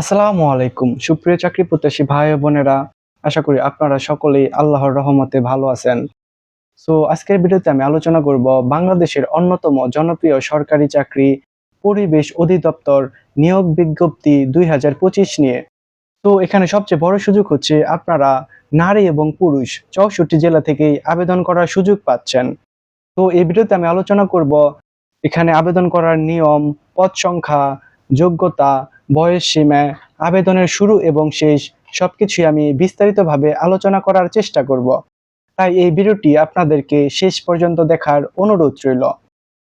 আসসালামু আলাইকুম। সুপ্রিয় চাকরি প্রত্যাশী ভাই বোনেরা, আশা করি আপনারা সকলেই আল্লাহর রহমতে ভালো আছেন। সো আজকের ভিডিওতে আমি আলোচনা করব বাংলাদেশের অন্যতম জনপ্রিয় সরকারি চাকরি পরিবেশ অধিদপ্তর নিয়োগ বিজ্ঞপ্তি দুই হাজার পঁচিশ নিয়ে। তো এখানে সবচেয়ে বড় সুযোগ হচ্ছে আপনারা নারী এবং পুরুষ চৌষট্টি জেলা থেকেই আবেদন করার সুযোগ পাচ্ছেন। তো এই ভিডিওতে আমি আলোচনা করব এখানে আবেদন করার নিয়ম, পদ সংখ্যা, যোগ্যতা বয়স সীমা, আবেদনের শুরু এবং শেষ, সবকিছুই আমি বিস্তারিতভাবে আলোচনা করার চেষ্টা করব। তাই এই ভিডিওটি আপনাদেরকে শেষ পর্যন্ত দেখার অনুরোধ রইল।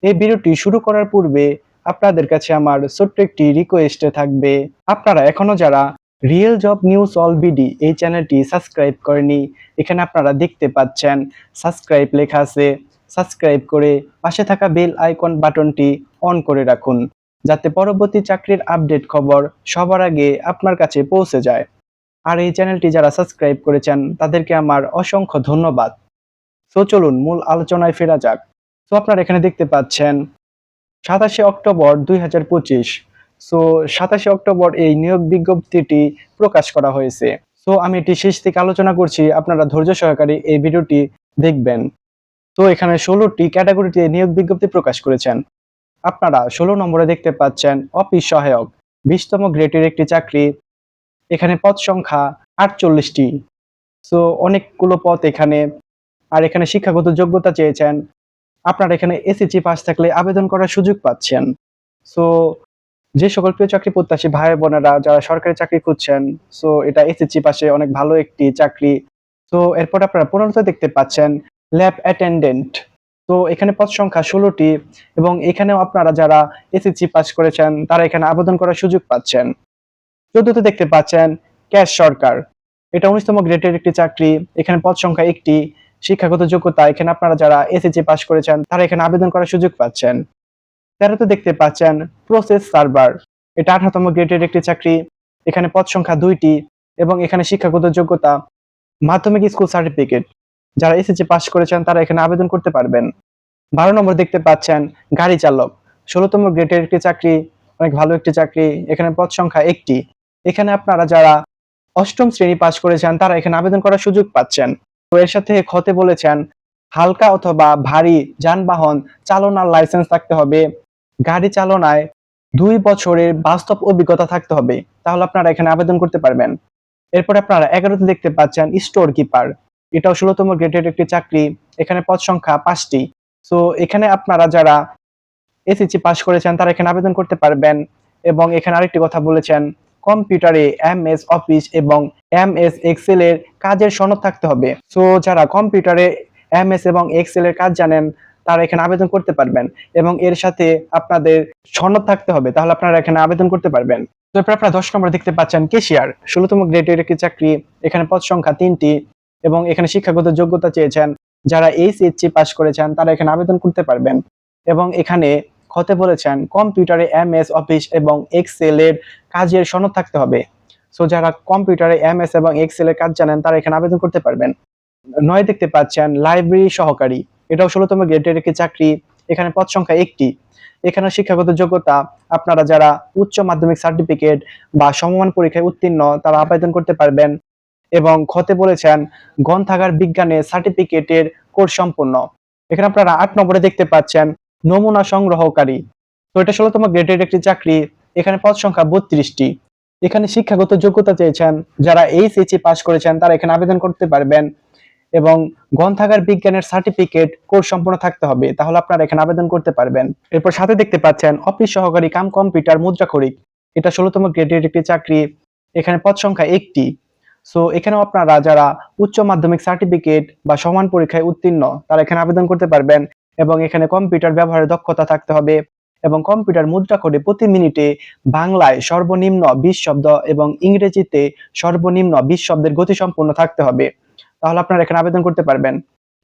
এই ভিডিওটি শুরু করার পূর্বে আপনাদের কাছে আমার ছোট্ট একটি রিকোয়েস্টে থাকবে। আপনারা এখনও যারা real job news all BD এই চ্যানেলটি সাবস্ক্রাইব করেনি, এখানে আপনারা দেখতে পাচ্ছেন সাবস্ক্রাইব লেখা আছে। সাবস্ক্রাইব করে পাশে থাকা বেল আইকন বাটনটি অন করে রাখুন। যাতে পরবর্তী চাকরির আপডেট খবর সবার আগে আপনার কাছে পৌঁছে যায়। আর এই চ্যানেলটি যারা সাবস্ক্রাইব করেছেন, তাদেরকে আমার অসংখ্য ধন্যবাদ। সো চলুন, মূল আলোচনায় ফেরা যাক। তো আপনারা এখানে দেখতে পাচ্ছেন, সাতাশে অক্টোবর দুই হাজার পঁচিশ। সো সাতাশে অক্টোবর এই নিয়োগ বিজ্ঞপ্তিটি প্রকাশ করা হয়েছে। সো আমি এটি শেষ থেকে আলোচনা করছি, আপনারা ধৈর্য সহকারে এই ভিডিওটি দেখবেন। তো এখানে ষোলোটি ক্যাটাগরিতে নিয়োগ বিজ্ঞপ্তি প্রকাশ করেছেন। আপনারা ষোলো নম্বরে দেখতে পাচ্ছেন অফিস সহায়ক, বিশতম গ্রেডের একটি চাকরি, এখানে পদ সংখ্যা আটচল্লিশটি। সো অনেকগুলো পদ এখানে। আর এখানে শিক্ষাগত যোগ্যতা চেয়েছেন। আপনারা এখানে এসএসসি পাস থাকলে আবেদন করার সুযোগ পাচ্ছেন। সো যে সকল প্রিয় চাকরি প্রত্যাশী ভাই বোনেরা যারা সরকারি চাকরি খুঁজছেন সো এটা এসএসসি পাশে অনেক ভালো একটি চাকরি। তো এরপর আপনারা পনেরোতে দেখতে পাচ্ছেন ল্যাব অ্যাটেন্ডেন্ট তো এখানে পদ সংখ্যা ষোলোটি এবং এখানেও আপনারা যারা এসএসসি পাস করেছেন, তারা এখানে আবেদন করার সুযোগ পাচ্ছেন। চোদ্দতে দেখতে পাচ্ছেন, ক্যাশ সরকার। এটা উনিশতম গ্রেডের একটি চাকরি, এখানে পদ সংখ্যা একটি, শিক্ষাগত যোগ্যতা, এখানে আপনারা যারা এসএসসি পাস করেছেন, তারা এখানে আবেদন করার সুযোগ পাচ্ছেন। তেরোতে দেখতে পাচ্ছেন প্রসেস সার্ভার এটা আঠারোতম গ্রেডের একটি চাকরি, এখানে পদ সংখ্যা দুইটি এবং এখানে শিক্ষাগত যোগ্যতা, মাধ্যমিক স্কুল সার্টিফিকেট যারা এসএসসি পাস করেছেন, তারা এখানে আবেদন করতে পারবেন। বারো নম্বর দেখতে পাচ্ছেন, গাড়ি চালক। ষোলোতম গ্রেডের একটি চাকরি, অনেক ভালো একটি চাকরি, এখানে পদ সংখ্যা একটি। এখানে আপনারা যারা অষ্টম শ্রেণি পাস করেছেন, তারা এখানে আবেদন করার সুযোগ পাচ্ছেন। তো এর সাথে খতে বলেছেন, হালকা অথবা ভারী যানবাহন চালনার লাইসেন্স থাকতে হবে। গাড়ি চালনায় দুই বছরের বাস্তব অভিজ্ঞতা থাকতে হবে। তাহলে আপনারা এখানে আবেদন করতে পারবেন। এরপর আপনারা এগারোতে দেখতে পাচ্ছেন স্টোর কিপার এটাও ষোলোতম গ্রেডের একটি চাকরি, এখানে পদ সংখ্যা পাঁচটি। সো এখানে আপনারা যারা এসএসসি পাস করেছেন, তারা এখানে আবেদন করতে পারবেন এবং এখানে আরেকটি কথা বলেছেন, কম্পিউটারে এম এস অফিস এবং এম এস এক্সেল এর কাজের সনদ থাকতে হবে। সো যারা কম্পিউটারে এম এস এবং এক্সেল এর কাজ জানেন, তারা এখানে আবেদন করতে পারবেন এবং এর সাথে আপনাদের সনদ থাকতে হবে, তাহলে আপনারা এখানে আবেদন করতে পারবেন। তো আপনারা দশ নম্বর দেখতে পাচ্ছেন, কেশিয়ার, ষোলোতম গ্রেডের একটি চাকরি, এখানে পদ সংখ্যা তিনটি। এবং এখানে শিক্ষাগত যোগ্যতা চেয়েছেন, যারা এইচএসসি পাস করেছেন, তারা এখানে আবেদন করতে পারবেন। এবং এখানে খতে বলেছেন, কম্পিউটারে এম এস অফিস এবং এক্সেল এর কাজের সনদ থাকতে হবে। সো যারা কম্পিউটারে এম এস এবং এক্সেল এর কাজ জানেন, তারা এখানে আবেদন করতে পারবেন। নয় দেখতে পাচ্ছেন, লাইব্রেরি সহকারী এটাও ষোলোতম গ্রেডের একটি চাকরি, এখানে পদ সংখ্যা একটি। এখানে শিক্ষাগত যোগ্যতা, আপনারা যারা উচ্চ মাধ্যমিক সার্টিফিকেট বা সমমান পরীক্ষায় উত্তীর্ণ, তারা আবেদন করতে পারবেন। এবং খতে বলেছেন, গ্রন্থাগার বিজ্ঞানে সার্টিফিকেটের কোর্স সম্পূর্ণ। এখানে আপনারা আট নম্বরে দেখতে পাচ্ছেন, নমুনা সংগ্রহকারী। তো এটা ষোলোতম গ্রেডের একটি চাকরি, এখানে পদ সংখ্যা বত্রিশটি। এখানে শিক্ষাগত যোগ্যতা চেয়েছেন, যারা এইচএসসি পাশ করেছেন, তারা এখানে আবেদন করতে পারবেন এবং গ্রন্থাগার বিজ্ঞানের সার্টিফিকেট কোর্স সম্পূর্ণ থাকতে হবে, তাহলে আপনারা এখানে আবেদন করতে পারবেন। এরপর সাথে দেখতে পাচ্ছেন, অফিস সহকারী কাম কম্পিউটার মুদ্রাক্ষরিক। এটা ষোলোতম গ্রেডের একটি চাকরি, এখানে পদ সংখ্যা একটি। সো এখানেও আপনারা যারা উচ্চ মাধ্যমিক সার্টিফিকেট বা সমান পরীক্ষায় উত্তীর্ণ, তারা এখানে আবেদন করতে পারবেন এবং এখানে কম্পিউটার ব্যবহারের দক্ষতা থাকতে হবে এবং কম্পিউটার মুদ্রা করে প্রতি মিনিটে বাংলায় সর্বনিম্ন বিশ শব্দ এবং ইংরেজিতে সর্বনিম্ন বিশ শব্দের গতি সম্পূর্ণ থাকতে হবে। তাহলে আপনারা এখানে আবেদন করতে পারবেন।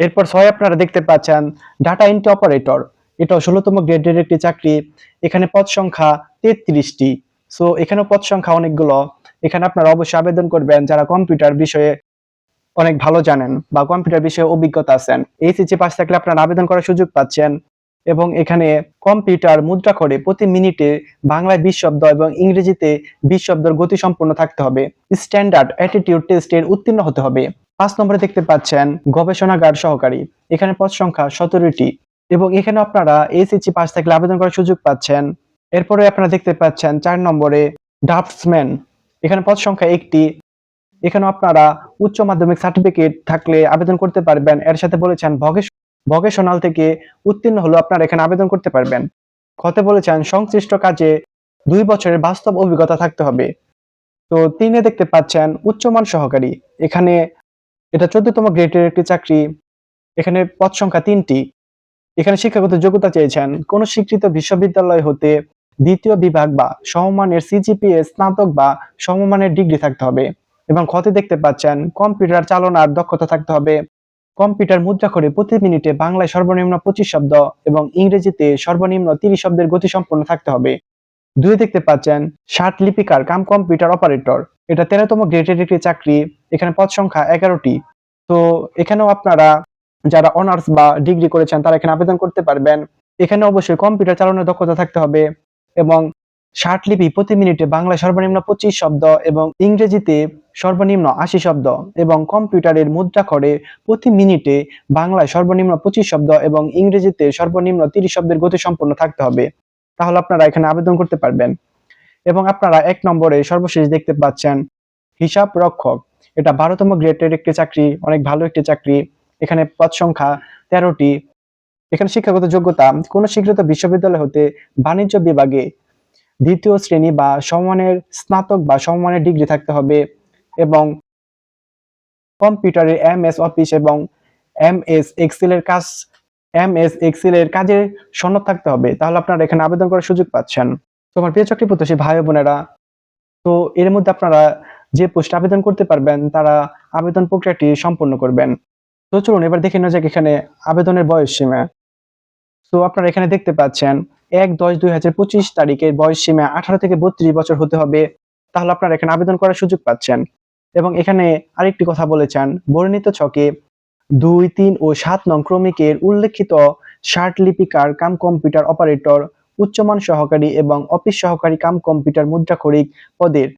এরপর ছয় আপনারা দেখতে পাচ্ছেন ডাটা এন্ট্রি অপারেটর এটা ষোলোতম গ্রেডের একটি চাকরি। এখানে পদ সংখ্যা তেত্রিশটি। সো এখানেও পদ সংখ্যা অনেকগুলো। এখানে আপনারা অবশ্যই আবেদন করবেন যারা কম্পিউটার বিষয়ে অনেক ভালো জানেন বা কম্পিউটার বিষয়ে অভিজ্ঞতা আছেন। এইচএসসি পাস থাকলে আপনারা আবেদন করার সুযোগ পাচ্ছেন এবং এখানে কম্পিউটার মুদ্রা করে প্রতি মিনিটে বাংলায় বিশ শব্দ এবং ইংরেজিতে বিশ শব্দের গতি সম্পন্ন থাকতে হবে। স্ট্যান্ডার্ড অ্যাটিটিউড টেস্টের উত্তীর্ণ হতে হবে। পাঁচ নম্বরে দেখতে পাচ্ছেন গবেষণাগার সহকারী। এখানে পদ সংখ্যা সতেরোটি এবং এখানে আপনারা এসএসসি পাস থাকলে আবেদন করার সুযোগ পাচ্ছেন। এরপরে আপনারা দেখতে পাচ্ছেন চার নম্বরে ড্রাফটসম্যান এখানে পদ সংখ্যা একটি। এখানে আপনারা উচ্চ মাধ্যমিক সার্টিফিকেট থাকলে আবেদন করতে পারবেন। এর সাথে বলেছেন ভকেশনাল থেকে উত্তীর্ণ হলে আপনারা এখানে আবেদন করতে পারবেন। কতে বলেছেন, সংশ্লিষ্ট কাজে দুই বছরের বাস্তব অভিজ্ঞতা থাকতে হবে। তো তিনে দেখতে পাচ্ছেন, উচ্চমান সহকারী। এখানে এটা চোদ্দতম গ্রেডের একটি চাকরি। এখানে পদ সংখ্যা তিনটি। এখানে শিক্ষাগত যোগ্যতা চেয়েছেন। কোন স্বীকৃত বিশ্ববিদ্যালয় হতে দ্বিতীয় বিভাগ বা সমমানের সিজিপিএ স্নাতক বা সমমানের ডিগ্রি থাকতে হবে এবং ক্ষতে দেখতে পাচ্ছেন, কম্পিউটার চালনার দক্ষতা থাকতে হবে। কম্পিউটার মুদ্রা করে প্রতি মিনিটে বাংলায় সর্বনিম্ন পঁচিশ শব্দ এবং ইংরেজিতে সর্বনিম্ন তিরিশ শব্দের গতি সম্পন্ন থাকতে হবে। দুই দেখতে পাচ্ছেন, ষাট লিপিকার কাম কম্পিউটার অপারেটর। এটা তেরোতম গ্রেডের একটি চাকরি, এখানে পদ সংখ্যা এগারোটি। তো এখানেও আপনারা যারা অনার্স বা ডিগ্রি করেছেন, তারা এখানে আবেদন করতে পারবেন। এখানে অবশ্যই কম্পিউটার চালানোর দক্ষতা থাকতে হবে। এবং ষাট লিপি প্রতি মিনিটে বাংলায় সর্বনিম্ন পঁচিশ শব্দ এবং ইংরেজিতে সর্বনিম্ন আশি শব্দ এবং কম্পিউটারের মুদ্রা করে প্রতি মিনিটে বাংলায় সর্বনিম্ন পঁচিশ শব্দ এবং ইংরেজিতে সর্বনিম্ন তিরিশ শব্দের গতি সম্পন্ন থাকতে হবে। তাহলে আপনারা এখানে আবেদন করতে পারবেন। এবং আপনারা এক নম্বরে সর্বশেষ দেখতে পাচ্ছেন হিসাব রক্ষক। এটা বারোতম গ্রেডের একটি চাকরি, অনেক ভালো একটি চাকরি। এখানে পদ সংখ্যা তেরোটি। এখানে শিক্ষাগত যোগ্যতা, কোন স্বীকৃত বিশ্ববিদ্যালয় হতে বাণিজ্য বিভাগে দ্বিতীয় শ্রেণি বা সমমানের স্নাতক বা সমমানের ডিগ্রি থাকতে হবে এবং কম্পিউটারের এম এস অফিস এবং এম এস এক্সেলের কাজ এম এস এক্সেলের কাজের সনদ থাকতে হবে। তাহলে আপনারা এখানে আবেদন করার সুযোগ পাচ্ছেন। তো আমার প্রিয় চাকরি প্রত্যাশী ভাই বোনেরা, তো এর মধ্যে আপনারা যে পোস্ট আবেদন করতে পারবেন, তারা আবেদন প্রক্রিয়াটি সম্পন্ন করবেন। তো চলুন, এবার দেখে নেওয়া যাক এখানে আবেদনের বয়স সীমা। তো আপনারা এখানে দেখতে পাচ্ছেন, এক দশ দুই হাজার পঁচিশ তারিখের বয়স সীমা আঠারো থেকে বত্রিশ বছর হতে হবে, তাহলে আপনারা এখানে আবেদন করার সুযোগ পাচ্ছেন। এবং এখানে আরেকটি কথা বলেছেন, বর্ণিত ছকে দুই, তিন ও সাত নং ক্রমিকের উল্লেখিত ষাট লিপিকার কাম কম্পিউটার অপারেটর, উচ্চমান সহকারী এবং অফিস সহকারী কাম কম্পিউটার মুদ্রাক্ষরিক পদের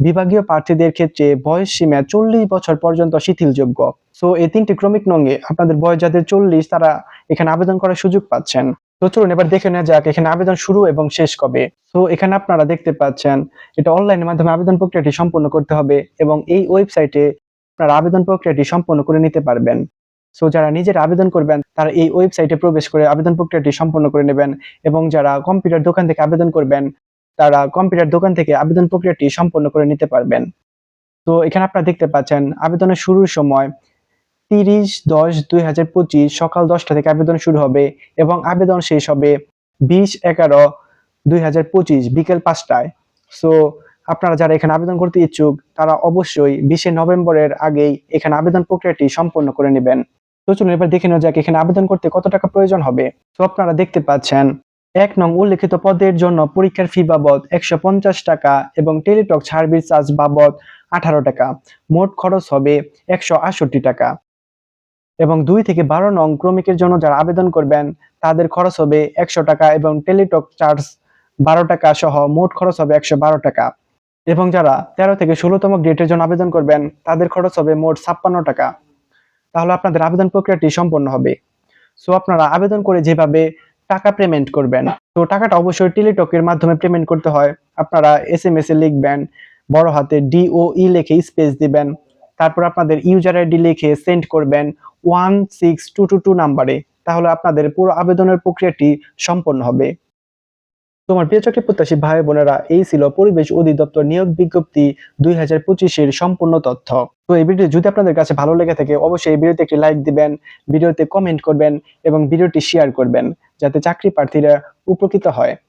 বিভাগীয় প্রার্থীদের ক্ষেত্রে বয়স সীমা চল্লিশ বছর পর্যন্ত শিথিলযোগ্য। সো এই তিনটি ক্রমিক নঙ্গে আপনাদের বয়স যাদের চল্লিশ, তারা এখানে আবেদন করার সুযোগ পাচ্ছেন। তো চলুন এবার দেখে নেওয়া যাক এখানে আবেদন শুরু এবং শেষ কবে। তো এখানে আপনারা দেখতে পাচ্ছেন, এটা অনলাইনের মাধ্যমে আবেদন প্রক্রিয়াটি সম্পন্ন করতে হবে এবং এই ওয়েবসাইটে আপনারা আবেদন প্রক্রিয়াটি সম্পন্ন করে নিতে পারবেন। সো যারা নিজের আবেদন করবেন, তারা এই ওয়েবসাইটে প্রবেশ করে আবেদন প্রক্রিয়াটি সম্পন্ন করে নেবেন এবং যারা কম্পিউটার দোকান থেকে আবেদন করবেন তারা কম্পিউটার দোকান থেকে আবেদন প্রক্রিয়াটি সম্পন্ন করে নিতে পারবেন। তো এখানে আপনারা দেখতে পাচ্ছেন, আবেদনের শুরুর সময় তিরিশ দশ দুই হাজার পঁচিশ সকাল দশটা থেকে আবেদন শুরু হবে এবং আবেদন শেষ হবে বিশ এগারো দুই হাজার পঁচিশ বিকেল পাঁচটায়। সো আপনারা যারা এখানে আবেদন করতে ইচ্ছুক, তারা অবশ্যই বিশে নভেম্বরের আগেই এখানে আবেদন প্রক্রিয়াটি সম্পন্ন করে নেবেন। তো চলুন এবার দেখে নেওয়া যাক এখানে আবেদন করতে কত টাকা প্রয়োজন হবে। তো আপনারা দেখতে পাচ্ছেন এক নং উল্লেখিত পদের জন্য পরীক্ষার ফি বাবদ একশো পঞ্চাশ টাকা এবং টেলিটক সার্ভিস চার্জ বাবদ আঠারো টাকা। মোট খরচ হবে একশো আটষট্টি টাকা। এবং দুই থেকে বারো নং ক্রমিকের জন্য যারা আবেদন করবেন, তাদের খরচ হবে একশো টাকা এবং টেলিটক চার্জ বারো টাকা সহ মোট খরচ হবে একশো বারো টাকা। এবং যারা তেরো থেকে ষোলোতম গ্রেডের জন্য আবেদন করবেন, তাদের খরচ হবে মোট ছাপ্পান্ন টাকা। তাহলে আপনাদের আবেদন প্রক্রিয়াটি সম্পন্ন হবে। সো আপনারা আবেদন করে যেভাবে টাকা পেমেন্ট করবেন। তো টাকাটা অবশ্যই টেলিটকের মাধ্যমে পেমেন্ট করতে হয়। আপনারা এস এম এস এ লিখবেন, বড় হাতে ডিও ই লিখে স্পেস দিবেন, তারপর আপনাদের ইউজার আইডি লিখে সেন্ড করবেন one six two two two নাম্বারে তাহলে আপনাদের পুরো আবেদনের প্রক্রিয়াটি সম্পন্ন হবে। তোমার প্রিয় চাকরি প্রত্যাশী ভাই বোনেরা, এই ছিল পরিবেশ অধিদপ্তর নিয়োগ বিজ্ঞপ্তি দুই হাজার পঁচিশের সম্পূর্ণ তথ্য। তো এই ভিডিও যদি আপনাদের কাছে ভালো লেগে থাকে, অবশ্যই এই ভিডিওতে একটি লাইক দিবেন, ভিডিওতে কমেন্ট করবেন এবং ভিডিওটি শেয়ার করবেন, যাতে চাকরি প্রার্থীরা উপকৃত হয়।